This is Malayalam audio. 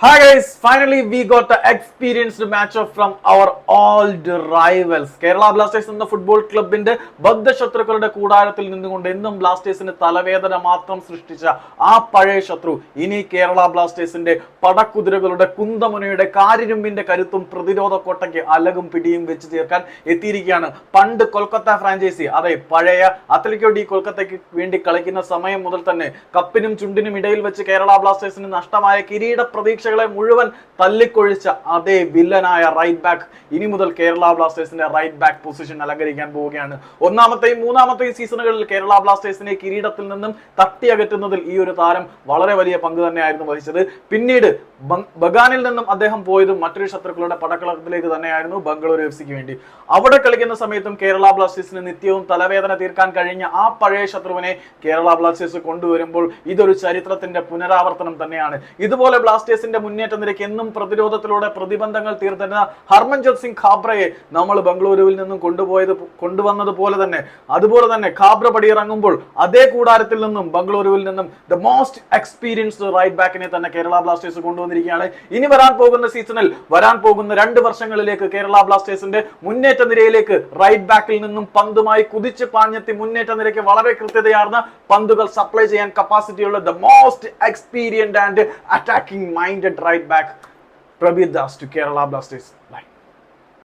Hi guys, finally we got experienced match off from our old rivals. Kerala Blasters എന്ന ഫുട്ബോൾ ക്ലബിന്റെ ബദ്ധശത്രുക്കളുടെ കൂടാരത്തിൽ നിന്നുകൊണ്ട് എന്നും ബ്ലാസ്റ്റേഴ്സിന് തലവേദന മാത്രം സൃഷ്ടിച്ച ആ പഴയ ശത്രു ഇനി കേരള ബ്ലാസ്റ്റേഴ്സിന്റെ പടക്കുതിരകളുടെ കുന്തമുനയുടെ കാരിരുമ്പിന്റെ കരുത്തും പ്രതിരോധ കോട്ടയ്ക്ക് അലകും പിടിയും വെച്ച് തീർക്കാൻ എത്തിയിരിക്കുകയാണ് പണ്ട് കൊൽക്കത്ത ഫ്രാഞ്ചൈസി അതെ പഴയ അത്ലറ്റിക്കോ ഡി കൊൽക്കത്തയ്ക്ക് വേണ്ടി കളിക്കുന്ന സമയം മുതൽ തന്നെ കപ്പിനും ചുണ്ടിനും ഇടയിൽ വെച്ച് കേരള ബ്ലാസ്റ്റേഴ്സിന് നഷ്ടമായ കിരീട പ്രതീക്ഷകളെ മുഴുവൻ തല്ലിക്കൊഴിച്ച അതേ വില്ലനായ റൈറ്റ് ബാക്ക് ഇനി മുതൽ കേരള ബ്ലാസ്റ്റേഴ്സിന്റെ റൈറ്റ് ബാക്ക് പൊസിഷൻ അലങ്കരിക്കാൻ പോവുകയാണ്. ഒന്നാമത്തെയും മൂന്നാമത്തെയും സീസണുകളിൽ കേരള ബ്ലാസ്റ്റേഴ്സിനെ കിരീടത്തിൽ നിന്നും തട്ടിയകറ്റുന്നതിൽ ഈ ഒരു താരം വളരെ വലിയ പങ്ക് തന്നെയായിരുന്നു വഹിച്ചത്. പിന്നീട് ബഗാനിൽ നിന്നും അദ്ദേഹം പോയതും മറ്റൊരു ശത്രുക്കളുടെ പടക്കളത്തിലേക്ക് തന്നെയായിരുന്നു ബംഗളൂരു എഫ് സിക്ക് വേണ്ടി. അവിടെ കളിക്കുന്ന സമയത്തും കേരള ബ്ലാസ്റ്റേഴ്സിന് നിത്യവും തലവേദന തീർക്കാൻ കഴിഞ്ഞ ആ പഴയ ശത്രുവിനെ കേരള ബ്ലാസ്റ്റേഴ്സ് കൊണ്ടുവരുമ്പോൾ ഇതൊരു ചരിത്രത്തിന്റെ പുനരാവർത്തനം തന്നെയാണ്. ഇതുപോലെ ബ്ലാസ്റ്റേഴ്സിന്റെ മുന്നേറ്റ നിരക്ക് എന്നും പ്രതിരോധത്തിലൂടെ പ്രതിബന്ധങ്ങൾ തീർത്തിരുന്ന ഹർമൻജോത് സിംഗ് ഖാബ്രയെ നമ്മൾ ബംഗളൂരുവിൽ നിന്നും കൊണ്ടുപോയത് കൊണ്ടുവന്നതുപോലെ തന്നെ. അതുപോലെ തന്നെ ഖാബ്ര പടിയിറങ്ങുമ്പോൾ അതേ കൂടാരത്തിൽ നിന്നും ബംഗളൂരുവിൽ നിന്നും ദ മോസ്റ്റ് എക്സ്പീരിയൻസ്ഡ് റൈറ്റ് ബാക്കിനെ തന്നെ കേരള ബ്ലാസ്റ്റേഴ്സ് കൊണ്ടുവന്നിരിക്കുകയാണ്. ഇനി വരാൻ പോകുന്ന സീസണിൽ വരാൻ പോകുന്ന രണ്ട് വർഷങ്ങളിലേക്ക് കേരള ബ്ലാസ്റ്റേഴ്സിന്റെ മുന്നേറ്റ നിരയിലേക്ക് റൈറ്റ് ബാക്കിൽ നിന്നും പന്തുമായി കുതിച്ച് പാഞ്ഞെത്തി മുന്നേറ്റ നിരയ്ക്ക് വളരെ കൃത്യതയാർന്ന പന്തുകൾ സപ്ലൈ ചെയ്യാൻ കപ്പാസിറ്റിയുള്ള the most experienced and attacking right back Prabir Das to Kerala Blasters. Bye.